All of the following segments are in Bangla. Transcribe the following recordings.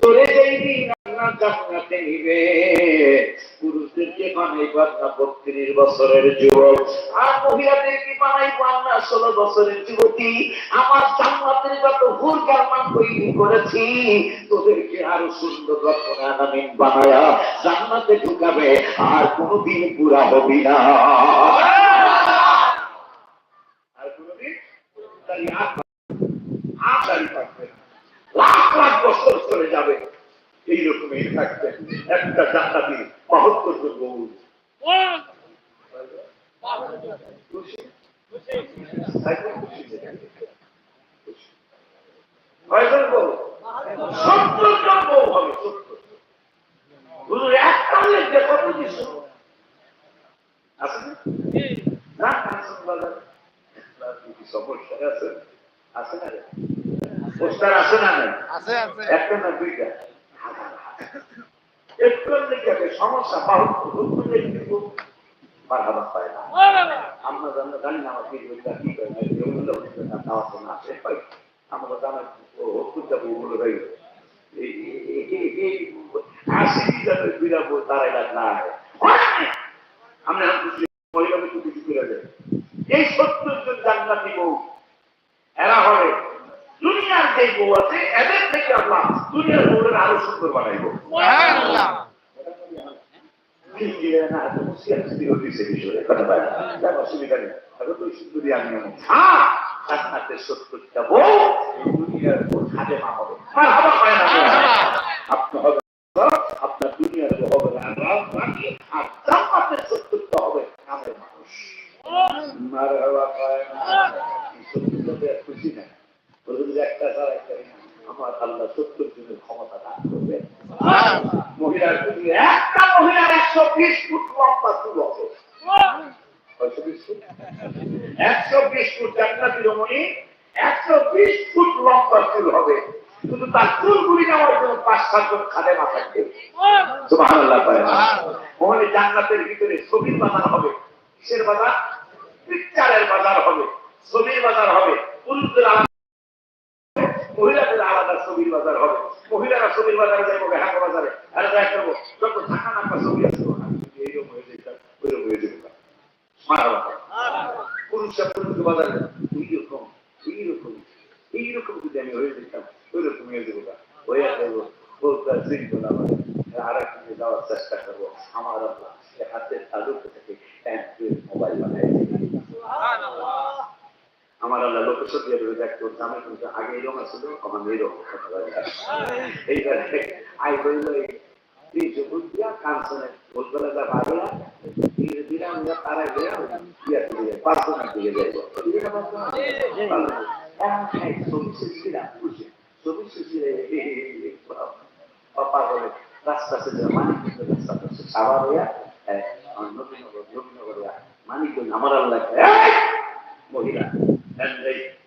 তোরে দিন বত্রিশ বছরের যুবক, আর ষোলো বছরের যুবতী, আমার জান্নাতের যত ভুল কারমান তৈরি করেছি, তোদেরকে আরও সুন্দর রচনা বানায়া জান্নাতে ঢুকাবে, আর কোনোদিন পুরা হবি না আর কোনোদিন তাই আশারি থাকবে লাখ লাখ বছর চলে যাবে এইরকমই থাকবে। একটা জান্নাতি বাহাত্তর জন বউ খুশি? তাই তো খুশি যে। খুশি। কয়জন বউ? সত্তর জন বউ হবে সত্তর হুজুর একটা লেগে কত কিছু আছে না? না আছে বাজারে। আপনার কি সমস্যা আছে আছে না রে? পোস্টার আছে না নাই আছে আছে একটা না দুইটা একটু লিখে সমস্যা বাহুত্তর হুজুর লিখে মারহাবা পায় না আমরা জানলে জানি না আমার কি বলতে কি করে না এগুলো হচ্ছে না খাওয়া তো না সে পাই আমরা জানা ও হত্যা আশি জানের বিরা তারাই লাগ না আমরা মহিলাকে তো কিছু করে দেয় এই সত্তর জন জান্নাতি বউ এরা হবে দুনিয়ার যে বউ আছে এদের থেকে আমরা দুনিয়ার বউদের আরও সুন্দর বানাইবো সুবহানাল্লাহ আপনার দুনিয়ার হবে না। আর জান্নাতের সত্যটা হবে আমাদের মানুষ। মারহাবা পায় না। সত্যটা খুশি না। একটা ছাড়া একটা আমার আল্লাহ সত্তর জনের ক্ষমতা দান করবে। মহিলার একটা মহিলার একশো বিশ ফুট লম্বা চুল হবে? না না। জান্নাতের ভিতরে ছবির বাজার হবে। কিসের বাজার? পিকচারের বাজার হবে। ছবির বাজার হবে। পুরুষদের মহিলাদের আলাদা ছবির বাজার হবে। মহিলারা ছবির বাজারে যাইবো হাঁকা বাজারে। আর করব। যত থাকা নাকা ছবি আছে। এইরকম হয়ে যেতাম হয়ে যেত মারা পুরুষরা পুরুষ বাজারে এইরকম এইরকম হয়ে যাওয়ার চেষ্টা করব আমার হাতের আমি কিন্তু আগে এরকম এরকম এইবারে আই বলল এই জবুদিয়া কাঞ্চনে বলবেলা যা ভাবিয়া ধীরে ধীরে আমরা তারা গিয়ে ইয়া দিয়ে পার্সোনাল দিয়ে যাইব রাস্তা আমার মহিলা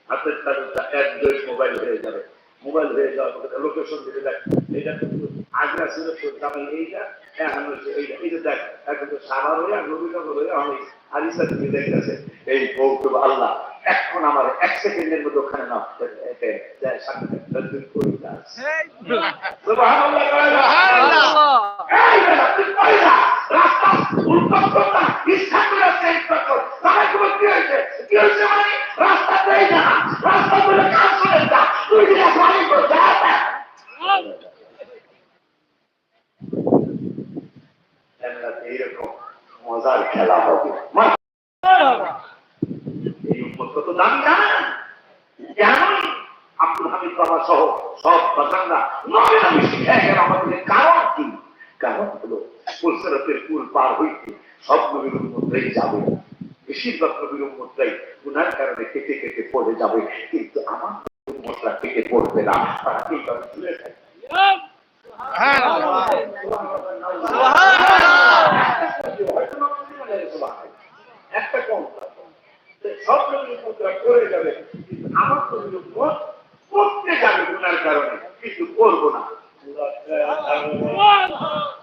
হাতের তালুটা এক দুই মোবাইল হয়ে যাবে। মোবাইল হয়ে যাওয়ার লোকেশন দিতে দেখ। কিন্তু আগ্রা ছিল তো দামি এইটা এখন হচ্ছে এইটা এইটা দেখ এখন তো সাভার হয়ে দেখতেছে এই আল্লাহ এখন আমার এক সেকেন্ডের মধ্যে ওখানে না? রাস্তা উল্টো করতা, ইচ্ছা করে চেঞ্জ করতো। তাহলে তোমার কি হয়েছে? কি হয়েছে মানে? রাস্তাতেই যা। রাস্তা বলে কাজ করে যা। তুই যেটা গাড়ি করে যা, যা। জান্নাতে এইরকম মজার খেলা হবে মা- এই আমাদের কারণ কি? কারণ হলো বেশিরভাগ কারণে কেটে কেটে পড়ে যাবে। কিন্তু আমার মশলা কেটে পড়বে না একটা কম থাকবে। সব নবীর মুদ্রা করে যাবে কিন্তু আমার নবীর মুখ করতে যাবে গুনার কারণে কিছু করব না লজ্জার কারণে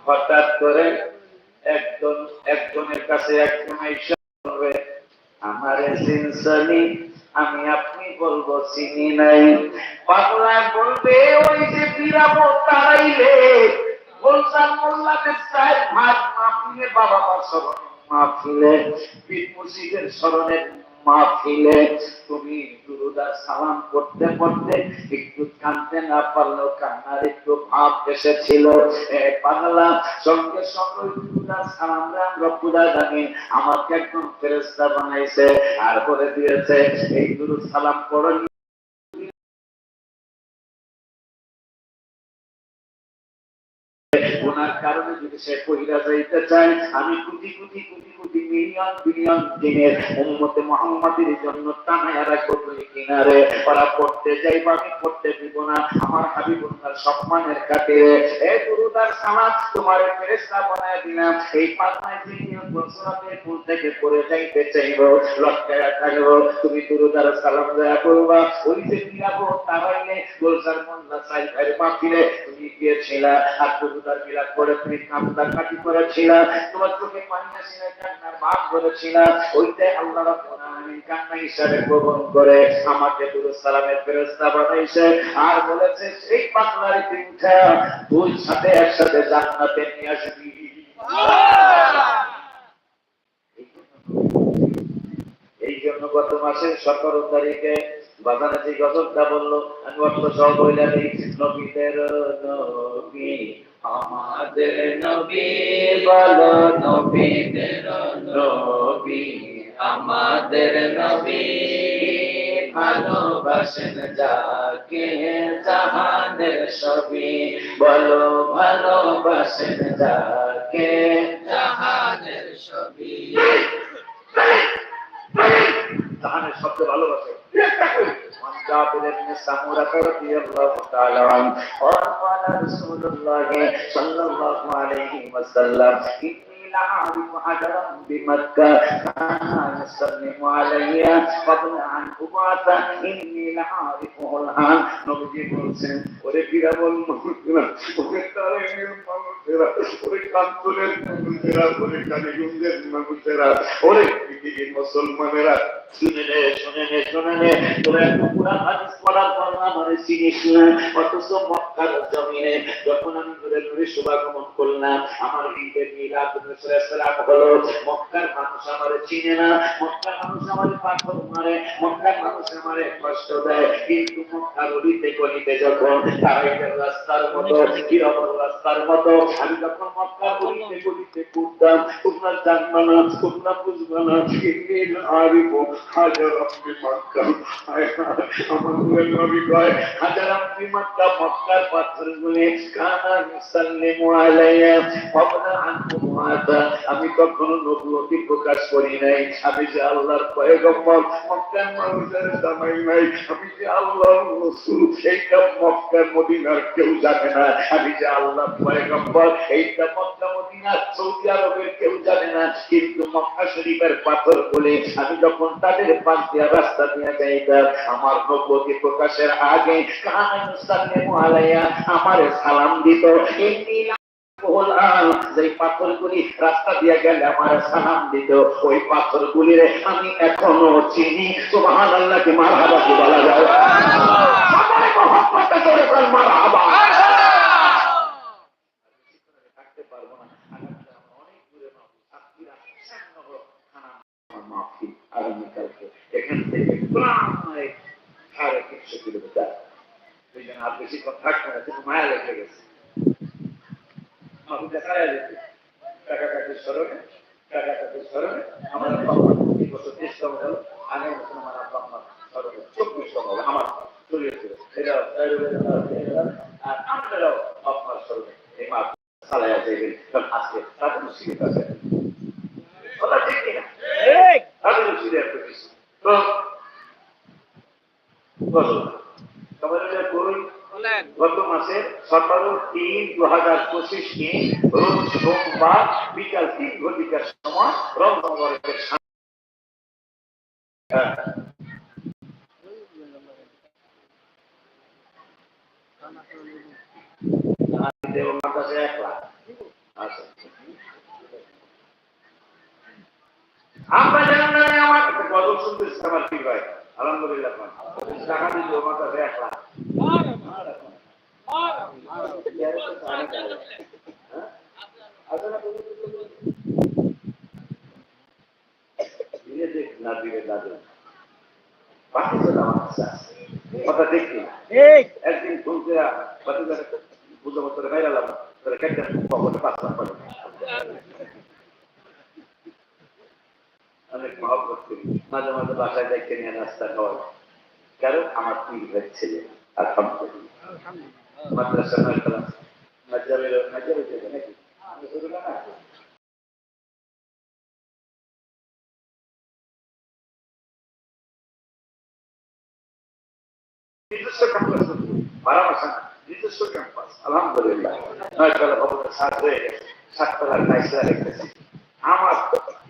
হঠাৎ করে একজন একজনের কাছে একজন আইসা আমারে সিনসানি আমি আপনি বলব চিনি নাই। বাংলায় বলবে, ওই যে পিরাবো তারাইলে। বলসান মোল্লাদের সাহেব, ভাত মাহফিলে, বাবা মা স্মরণ মাহফিলে পীর মুসিদের স্মরণের মাহফিলে তুমি দুরুদার সালাম করতে করতে একটু কানতে না পারলেও কান্নার একটু ভাব এসেছিল। পাগলা সঙ্গে সঙ্গে দুরুদার সালাম রাম রব্বুদা জানি, আমাকে একদম ফেরেস্তা বানাইছে আর করে দিয়েছে, এই দুরুদ সালাম পড়েন কারণে যদি সে কহিরা যাইতে চায়, আমি কোটি কোটি কোটি কোটি মিলিয়ন বিলিয়ন দিনের উম্মতে মোহাম্মদের জন্য টানায় রাখব তুই কিনারে। ওরা পড়তে যাইব, আমি পড়তে দিব না। আমার হাবিবুল্লাহ সম্মানের খাতিরে এ গুরুদার সালাম তোমার ফেরেশতা বানায় দিলাম। এই বছরাতে ফুল থেকে পড়ে যাইতে চাইব লটকায়া থাকব। তুমি গুরুদার সালাম দয়া করবা। ওই যে মিলাবো, তারাইলে গোলসার মোল্লা সাইফের মাহফিলে তুমি গিয়েছিলা। আর গুরুদার মিলাদ করে কামদার কাটি তোমার চোখে পানি কান্নার ভাব ওইটাই আল্লাহ কান্না হিসাবে গ্রহণ করে আমাকে সালামের বানাইছে আর বলেছে, সেই দুই সাথে একসাথে জান্নাতে নিয়ে আসবি। এই জন্য গত মাসের সতেরো তারিখে বাজারে যে গজবটা বলল, আমি অর্থ সহ বইলা দিই নবীদের নবী। আমাদের নবী বলো, নবীদের নবী। আমাদের নবী ভালোবাসেন যাকে জাহানের সবই বলো, ভালোবাসেন যাকে জাহানের সবই জাহানের শব্দ ভালোবাসে। جابر بن سمرة رضي الله تعالى عنه قال قال رسول الله صلى الله عليه وسلم إني لأعرف حجرا بمكة كان يسلم علي قبل أن أبعث إني لأعرفه الآن নবীজি বলছেন ওরে বিরাবল মানুষেরা ওরে তারের মানুষেরা ওরে কান্তনের মানুষেরা ওরে কালীগঞ্জের মানুষেরা ওরে পৃথিবীর মুসলমানেরা শুনে নে শুনে নে শুনে নে। তোরা একটু পুরা হাদিস পড়ার পর আমারে চিনিস না। অথচ মক্কার জমিনে যখন আমি ঘুরে ঘুরে শুভাগমন করলাম, আমার ঈদের মিলাদ সালাম হলো। মক্কার মানুষ আমারে চিনে না। মক্কার মানুষ আমারে পাথর মারে। মক্কার মানুষ আমারে কষ্ট দেয়। কিন্তু মক্কার অলিতে গলিতে যখন তারাইদের রাস্তার মতো কীরকম রাস্তার মতো, আমি যখন মক্কার অলিতে গলিতে ঘুরতাম, তোমরা জানবা না, তোমরা বুঝবা না আরিফ আমি কখনো নবুয়তি প্রকাশ করি নাই। আমি যে আল্লাহর মক্কার মানুষের জানাই নাই। আমি যে আল্লাহর রাসূল মক্কার মদিনার কেউ জানে না। আমি যে আল্লাহর পয়গম্বর এইটা মক্কা, মদিনা, সৌদি আরবের কেউ জানে না। কিন্তু মক্কা শরীফের পাথর বলে আমি যখন পাশ দিয়া রাস্তা দিয়ে যাইতাম আমার নবুয়তি প্রকাশের আগে আমারে সালাম দিত। পাথরগুলি রাস্তা দিয়ে গেলে আমার সালাম দিত ওই পাথরগুলি আমি এখনও চিনি। সুবহান আল্লাহকে বলা যায়। সবাই মহব্বতে মারহাবা থাকতে পারব না আগামীতে আমরা অনেক দূরে মাহফিল সাতক্ষীরা শ্যামনগর থানা আমার মাহফিল আগামীকালকে এখান থেকে প্রায় সাড়ে তিনশো কিলোমিটার ওই জন্য আর বেশিক্ষণ থাকবে না কিন্তু মায়া লেগে গেছে আমি দেখা যাচ্ছে টাকা কাটির স্মরণে টাকা কাটির স্মরণে আমার আব্বা এই বছর তেইশতম হলো আগামী বছর আমার আব্বা আমার স্মরণে চব্বিশতম হবে আমার চলিয়েছিল এটা আর আপনারাও আপনার স্মরণে এই মাস চালাইয়া দেবেন কারণ আজকে তাদের মুসিবত আছে কথা ঠিক কিনা তাদের মুসিবত করেছি গত মাসে সতেরো তিন দু হাজার পঁচিশ রোজ সোমবার বিকাল তিন ঘটিকার সময় রংনগরের দেব মাদ্রাসা এক লাখ আচ্ছা। আমরা জানেন না আমার গজল শুনতেছি আমার কি ভাই আলহামদুলিল্লাহ টাকা দিল মাদ্রাসা এক লাখ। হ্যাঁ? আছে না। কোনো কিছু? দিলে দেখ না দিলে না দেখ বাকি তো আমার কাছে আছে। কথা দেখি না একদিন ফোন করে বাচ্চাদের বুঝতে বছরে বাইরে এলাম তাহলে কেটে পকেটে পাঁচ লাখ পাঠাবো অনেক মহব্বত করি মাঝে মাঝে বাসায় দেখে নিয়ে নাস্তা খাওয়াই কারণ আমার পীর ভাই ছেলে আলহামদুলিল্লাহ মাদ্রাসা মাজাবের মাজাবে যাবে নাকি নিজস্ব ক্যাম্পাস বারামাসা নিজস্ব ক্যাম্পাস আলহামদুলিল্লাহ। নয় ভবনের সাত হয়ে গেছে। সাততলার নাইসা রেখেছি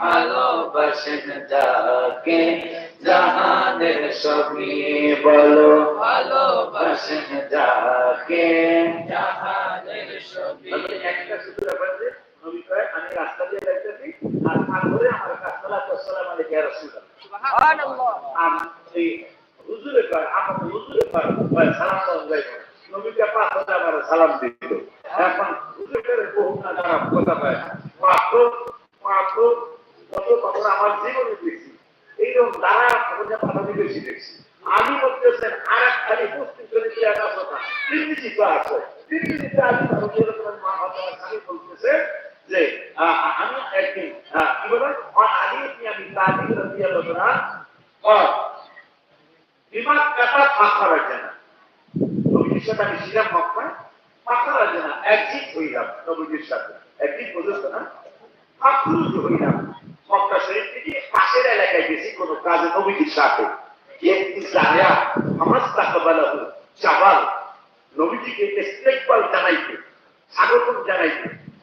ভালোবাসেন যাকে জাহানের সবই বলো ভালোবাসেন যাকে। জাহানের সবই একটা শুধু ব্যাপার যে নবী কয় আমি রাস্তা দিয়ে যাইতেছি আর পার করে আমার কাছালা আসসালামু আলাইকুম ইয়া রাসূলুল্লাহ। আর এই হুজুরে কয় আমার হুজুরে কয় সালাম দেওয়া যায় না। নবীকে পাঁচ হাজার আমার সালাম দিত এখন হুজুরের বহু না কথা পায় মাত্র মাত্র কত কথা। পাখা রাখে না নবীজির সাথে আমি ছিলাম পাখা রাখে না। একদিন হইলাম নবীজির সাথে একদিন পর্যন্ত না আক্রুজ হইলাম। মক্কা শরীফ থেকে পাশের এলাকায় গেছি, কোনো কাজে নবীজির সাথে। আমার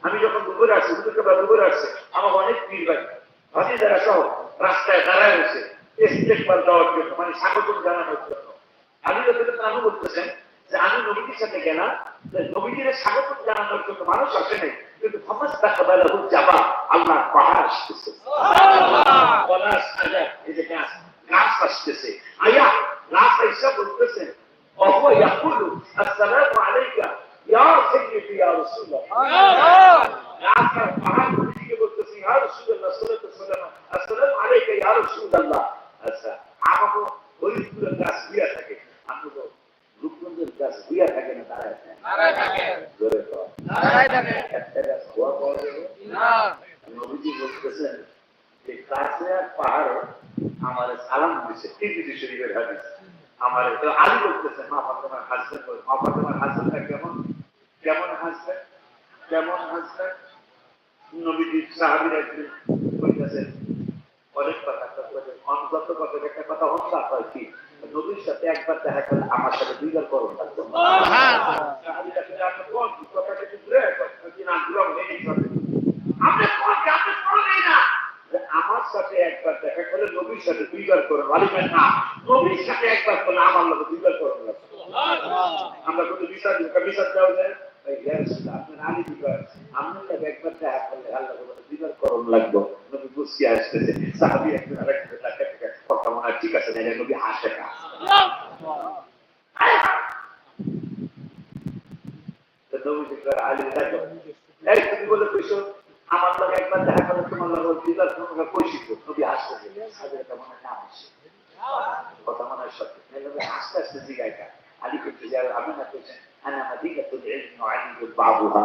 আমি যখন আসছি আমার অনেক পীর ভাই ভাতিজারা সহ রাস্তায় দাঁড়ায় রয়েছে ইস্তেকবাল দেওয়ার জন্য মানে স্বাগতম জানানোর জন্য। আমি যখন আমি বলতেছেন যে আমি নবীজির সাথে গেলাম নবীজির স্বাগতম জানানোর জন্য মানুষ আসে নাই। কিন্তু সমাজ তাকবালাহু জাবাল আল্লাহ পাহাড় আসতেছে পলাশ আজাদ এই যে গাছ গাছ আসতেছে আয়া গাছ আইসা বলতেছেন وهو يقول السلام عليك يا سيدي يا رسول الله গাছের পাহাড় দিকে বলতেছি ইয়া রাসূলুল্লাহ সাল্লাল্লাহু আলাইহি ওয়াসাল্লাম আসসালামু আলাইকা ইয়া রাসূলুল্লাহ আচ্ছা আমাকে হরিপুরের গাছ দিয়া থাকে আমি তো রূপগঞ্জের গাছ দিয়া থাকে না দাঁড়ায় থাকে জোরে কর একটা গাছ বলতেছেন যে পাহাড়ে আমার সালাম দিছে, তিরমিজি শরীফের হাদিস। আমার তো আলী মা ফাতেমার হাসান মা ফাতেমার হাসবেনটা কেমন কেমন হাসবেন কেমন হাসবেন নবীজি সাহাবীর একদিন কইতেছেন অনেক কথা কথা অন্তত কথা একটা কথা হচ্ছে আপনার কি নবীর সাথে একবার দেখা করলে আমার সাথে দুইবার করুন থাকতো সাহাবী কাছে আপনি কোন কথাটা একটু ঘুরে কি না ঘুরে নেই আপনি কোন আপনি কোন নেই না যে আমার সাথে একবার দেখা করলে নবীর সাথে আলিমের না। নবীর সাথে একবার করলে আমার লোক দুইবার করুন আমরা কোনো বিচার বিচার দেওয়া যায় ঠিক আছে নবী আমার লোক একবার দেখা করলে তোমার লোক তোমাকে নবী হাসতেছে কথা মনে হয় সত্যি হাসতে জিগায় কা আলী করতে যাবে আমি না কইছেন আনা মাদিকাতুল ইলম আলিমুল বাবুহা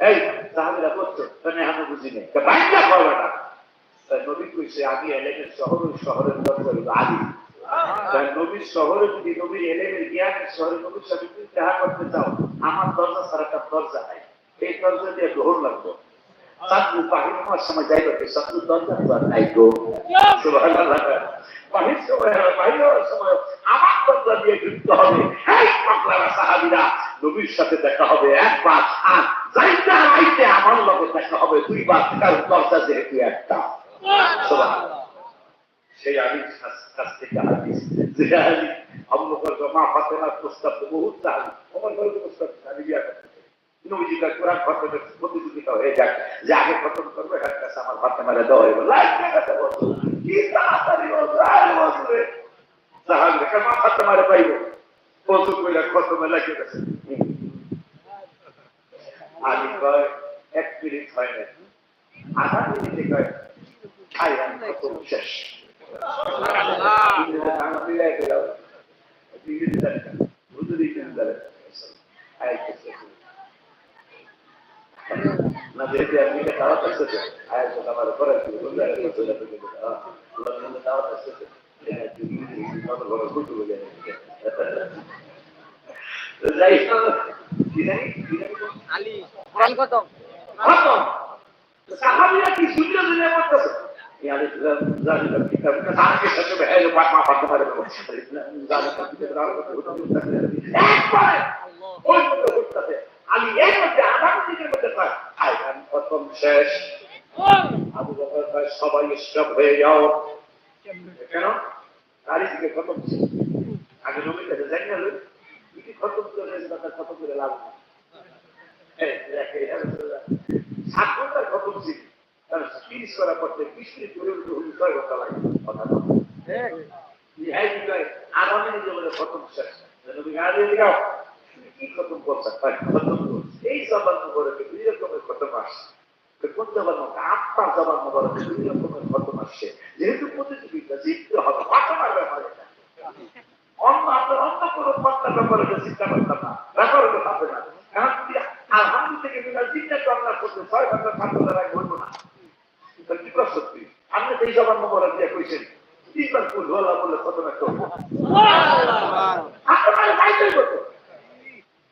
এই সাহাবিরা বলতো তাহলে আমি বুঝি নাই তা বাইন্দা করবে না নবী কইছে আমি এলেমের শহর শহরের হইল আলী নবীর শহরে যদি নবীর এলেমের জ্ঞানের শহরে নবীর সাথে তুমি দেখা করতে চাও আমার দরজা একটা দরজা নাই এই দরজা দিয়ে গ্রহণ লাগবো চাঁদপুর বাহির হওয়ার সময় যাইবে চাঁদপুর দরজা তো আর নাই গো। বাহির সময় বাহির হওয়ার সময় আমার দরজা দিয়ে ঢুকতে হবে এই পাগলারা সাহাবীরা নবীর সাথে দেখা হবে একবার আর যাইতে আইতে আমার লগে দেখা হবে দুইবার তার দরজা করতে চাই। নবীজিটা কোরআন খতমের প্রতিযোগিতা হয়ে যাক। যে আগে খতম করবে হাত কাছে আমার ফাতেমারে দেওয়া হইব। লাগবে কাছে বলতো কি তাড়াতাড়ি বলতো আর বলতো সাহাব রেখে মা ফাতেমারে পাইব। বলতো কইলা খতমে গেছে। হুম। কয় এক মিনিট হয় না আধা মিনিটে কয় খাই আমি খতম শেষ যেহেতু আপনি দাওয়াত আসছে আয়াত আমার করে দাওয়াত আসছে যাই হোক কি জানি কি জানি আলী কোরআন খতম খতম সাহাবীরা কি শুনলে দিলে করতেছে يعني ذلك الكتاب تعرف كيف تكتب حاجه بعد ما حط هذا ذلك الكتاب আমি এর মধ্যে আধা মিনিটের মধ্যে পাই আই আমি প্রথম শেষ। আবু বকর কয়, সবাই স্টপ হয়ে যাও। কেন? গাড়ি থেকে খতম। আগে নবীর কাছে যাই না লোক যদি খতম করে তাতে খতম করে লাভ সাত ঘণ্টার খতম ছিল। তার ফিনিশ করার পর থেকে বিশ মিনিট করে উঠে ছয় ঘণ্টা লাগে? কথা আধা মিনিটের মধ্যে খতম শেষ। গাড়ি দিয়ে যাও। কি খতম কয়, এই জবান মুবারকে দুই রকমের খতম আসছে কোন জবান আত্মার জবান মুবারকে দুই রকমের খতম আসছে যেহেতু প্রতিযোগিতা জিততে হবে। পাঠানোর ব্যাপার অন্য আপনার অন্য কোনো পাত্তার ব্যাপারে চিন্তা করতাম না। ব্যাপারে তো থাকবে না। কারণ যদি আলহামদুল থেকে বিনা চিন্তা চর্চা করতে ছয় ঘণ্টা সাত ঘণ্টা আগে বলব না। কি কষ্ট তুই? আপনি সেই জবান মুবারক দিয়ে কইছেন। তিনবার ফুল হলা বলে কত না আপনার বাইরে কত?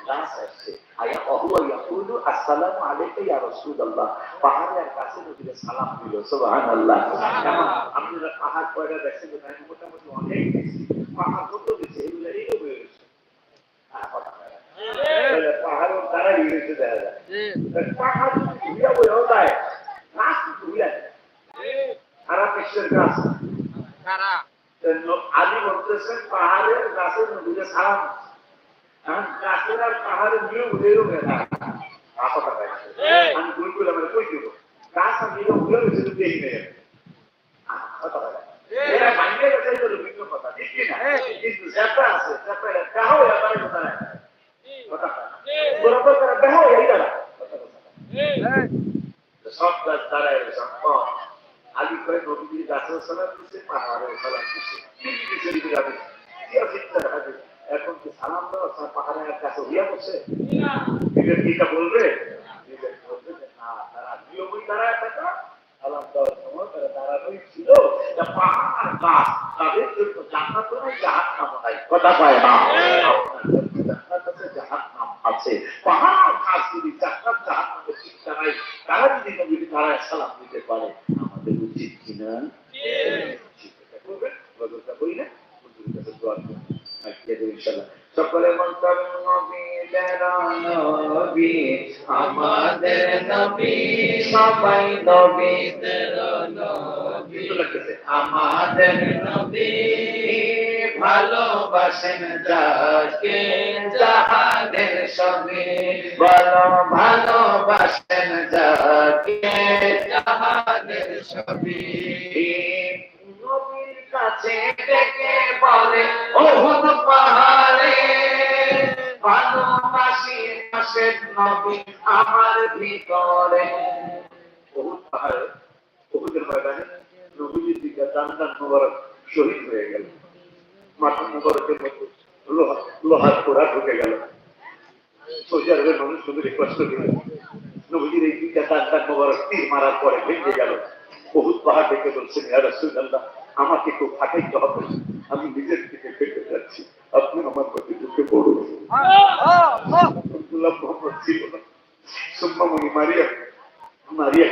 গাছ আসছে আসসালামু আলাইকা ইয়া রাসূলুল্লাহ পাহাড়ের কাছে নবীকে সালাম দিল সুবহানাল্লাহ আপনারা পাহাড় কয়টা দেখছেন আমি মোটামুটি অনেক পাহাড় কত গেছে এগুলো এইরকম হয়ে গেছে হ্যাঁ, দেখা যায় পাহাড় ঘুরিয়া বইও যায় গাছ ঘুরিয়া সারা বিশ্বের গাছ কারা আদি বলতেছেন পাহাড়ের গাছের নদীতে সালাম পাহাড়ের নিয়ে উঠে উঠে না কথা পাই আমি ভুল করলাম আমি কই দিব গাছ উঠে তো দেখি না সব গাছ দাঁড়ায় আলী করে নবীর গাছের সালাম দিচ্ছে দিচ্ছে এখন কি সালাম দেওয়া সব পাহাড়ের কাছে হইয়া বসে এটা কিটা বলবে? বলবে না, তারা নিয়মই সময় তারা দাঁড়ানোই ছিল। পাহাড়, গাছ। তাদের জন্য জান্নাত নাই জাহাত নাম কথা পায় না? জান্নাত আছে নাম আছে। পাহাড়, গাছ যদি জান্নাত জাহাত নামের চিন্তা নাই তারা যদি তারা সালাম দিতে পারে, আমাদের উচিত কিনা চিন্তা করবেন বদলটা করি না হুজুরের কাছে দোয়া করবেন ইনশাআল্লাহ সকলে মন্তব্য নবীদের নবী আমাদের নবী, সবাই নবী আমাদের নবী, ভালোবাসেন যাকে জাহানের সঙ্গে। বলো, ভালোবাসেন যাকে সঙ্গে। নবীর কাছে ডেকে বলে, ওহুদ পাহাড়ে ভালোবাসি মাসের নবী আমার ভিতরে। ওহুদ পাহাড়ে পাহাড়ে ময়দানে নবীজির দিকে দান মোবারক শহীদ হয়ে গেল। মাথা মোবারকের মধ্যে লোহা, লোহার পোড়া ঢুকে গেল। সৌদি আরবের মানুষ নবীর কষ্ট দিল। নবীজির এই দান দান মোবারক তীর মারার পরে ভেঙে গেল। বহুত পাহাড় দেখে বলছেন, ইয়া রাসূলুল্লাহ আমাকে খুব ফাটাইতে হবে। আমি নিজের থেকে ফেটে যাচ্ছি আপনি আমার প্রতি ঢুকে পড়ুন। ছিল না। সুম্মামণি মারিয়া। মারিয়া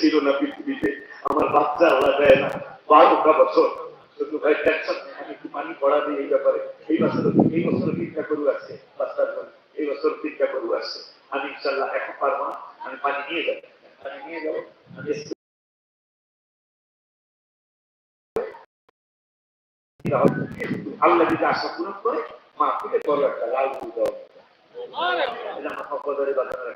ছিল না পৃথিবীতে? আমার বাচ্চা আল্লাহ দেয় না। বারোটা বছর। শুধু ভাই টেনশন আমি একটু পানি পড়া দিই এই ব্যাপারে। এই বছর এই বছর চিন্তা করু আছে বাচ্চার জন্য এই বছর চিন্তা করু আছে আমি ইনশাল্লাহ এখন পারব না আমি পানি নিয়ে যাব পানি নিয়ে যাব আমি আল্লাহ যদি আশা পূরণ করে, মা থেকে বড় একটা লাল ফুল দেওয়া এটা আমার সম্পদের বাজানোর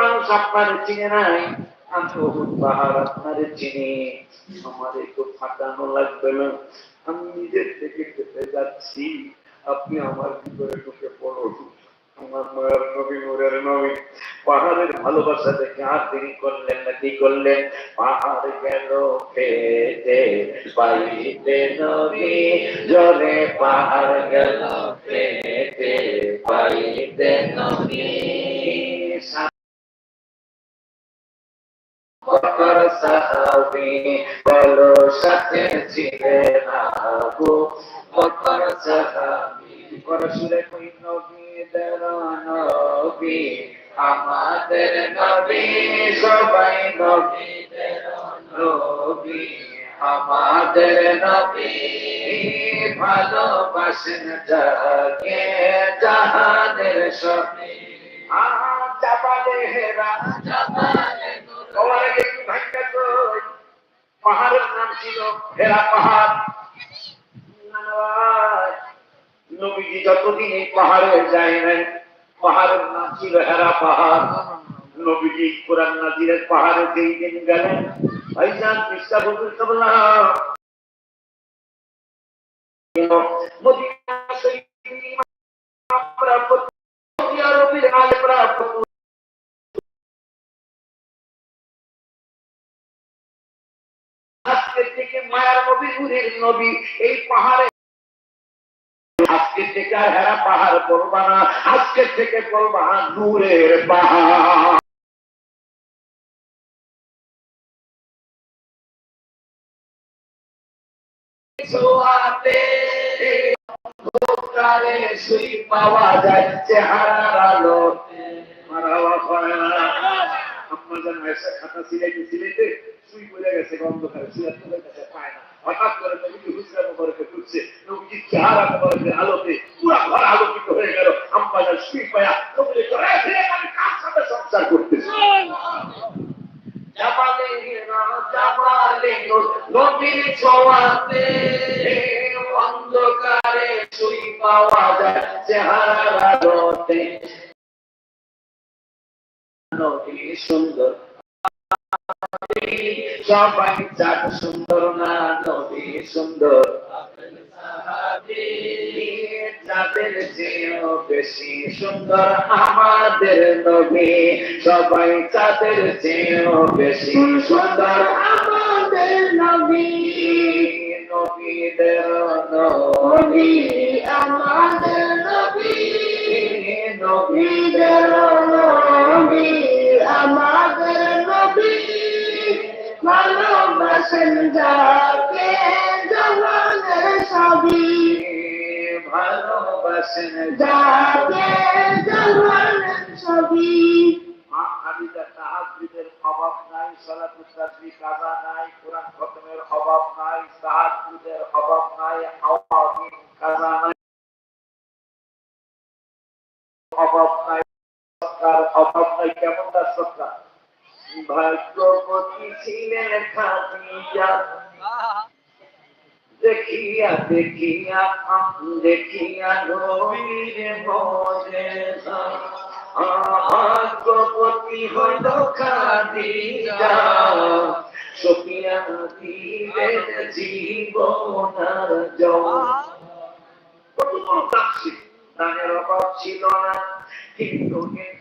মানুষ আপনার চিনে নাই। আমি অবুত পাহাড় আপনার চিনি। আমার একটু ফাটানো লাগবে না। আমি নিজের থেকে খেতে যাচ্ছি। আপনি আমার ভিতরে ঢুকে পড়ুন। আমার মায়ের নবী মোরের নবী, পাহাড়ের ভালোবাসা দেখে আর দেরি করলেন না, কি করলেন? পাহাড় গেল পেতে পাইতে নবী, জলে পাহাড় গেল পেতে পাইতে নবী। বকর সাহাবি বলো সাথে ছিলেন আবু বকর সাহাবি পরশুরে কই নবীদের নবী আমাদের নবী সবাই নবীদের নবী আমাদের নবী ভালোবাসেন যাকে জাহানের সবই চাপালে হেরা পাহাড়ের নাম ছিল হেরা পাহাড় নানাবাই, নবীজি যতদিন এই পাহাড়ে যায় নাই পাহাড়ের নাম ছিল হেরা পাহাড় নবীজি কোরআন নাজিরের পাহাড়ে যেই দিন গেলেন ভাইজান কৃষ্ণা বকুল কবলা মদিনা নূরের নবী, এই পাহাড়ে। আজকে থেকে হেরা পাহাড় করবা না, আজকে থেকে করবা নূরের পাহাড়। শুই পাওয়া যায় চেহারার আলোতে মারাওয়া হয় না। জান এসে খাতা সিলাইতে সিলাইতে শুই পড়ে গেছে অন্ধকারে কাছে পায় না। হঠাৎ করে নবীজি হুজরা মোবারকে ঢুকছে নবীজি চেহারা মোবারকের আলোতে পুরা ঘর আলোকিত হয়ে গেল। আম্মা জান শুই পায়া নবীজি করে আমি কার সাথে সংসার করতেছি? অন্ধকারে শুই পাওয়া যায় নবী সুন্দর সবাই চাক সুন্দর না সুন্দর চেয়েও বেশি সুন্দর আমাদের নবী সবাই তাদের চেয়েও বেশি সুন্দর আমাদের নবী নবীদের নবী আমাদের নবী নবীদের নবী আমাদের ভালোবাসেন যাকে জমানের সবই ভালোবাসেন যাকে জমানের সবই অভাব নাই সালাতুত তাসবিহ অভাব নাই অভাব অভাব নাই সৎকার অভাব নাই কেমন তার সৎকার ভাগ্যবতী ছিলেন খাদিজা দেখিয়া দেখিয়া দেখিয়া নবীর মজেদা ভাগ্যবতী হইল খাদিজা। সফিয়া দিলেন জীবনার জয় দান অভাব ছিল না। কিন্তু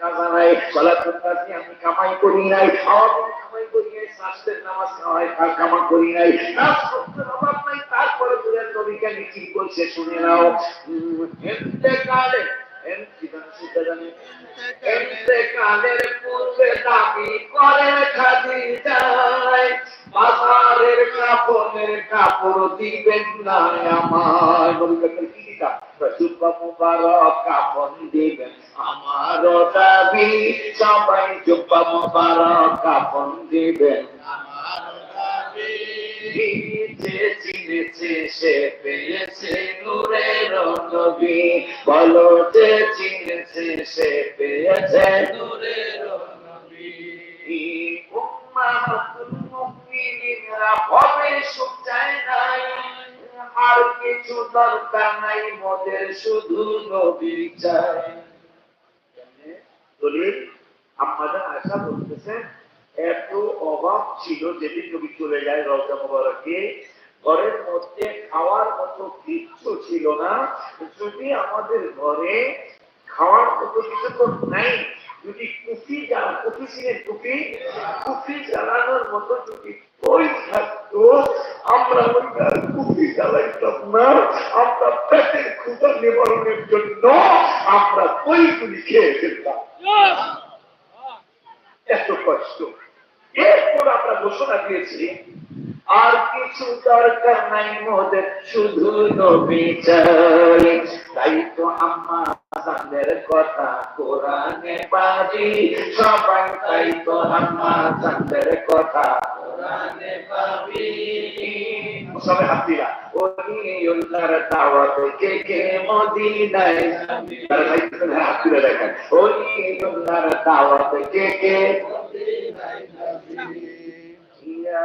কাজা নাই আমি কামাই করি নাই কামাই করি নাই নামাজ খাওয়াই তার কামা করি নাই অভাব নাই তারপরে আমি কি শুনে নাও। উম, এতেকালে এন- কি জানি, সেটা জানি। এতেকালের পূর্বে দাবি করে খাদি যায় বাজারের কাপড়ের কাপড় দিবেন না আমার কাপড় দিবেন আমার দাবি সবাই জুব্বা মুবারক কাপড় দিবেন। নবী। বলো যে চায় নাই। আর কিছু দরকার নাই, মোদের শুধু নবী চাই দলিল আমাদের আশা বলতেছেন এত অভাব ছিল যেদিন নবী চলে যায় রজা মোবারকে, ঘরের মধ্যে খাওয়ার মতো কিচ্ছু ছিল না। যদি আমাদের ঘরে খাওয়ার মতো কিছু তো নাই যদি কুফি জ্বালা কুফি ছিলেন কুফি জ্বালানোর মতো যদি ওই থাকতো আমরা ওই আর কুফি জ্বালাইতাম না। আমরা পেটের ক্ষুদা নিবারণের জন্য আমরা ওইগুলি খেয়ে ফেলতাম। এত কষ্ট। এরপর আমরা ঘোষণা দিয়েছি আর কিছু দরকার নাই মোদের, শুধু নবী চাই। তাই তো আমার আমাদের কথা কোরআনে পারি। সবাই তাই তো আমাদের কথা কোরআনে পারি। সবাই হাত দিলা দাওয়াত কে কে মদিনায়? তুলে দেখেন। ওলিউল্লাহর দাওয়াত কে কে ইয়া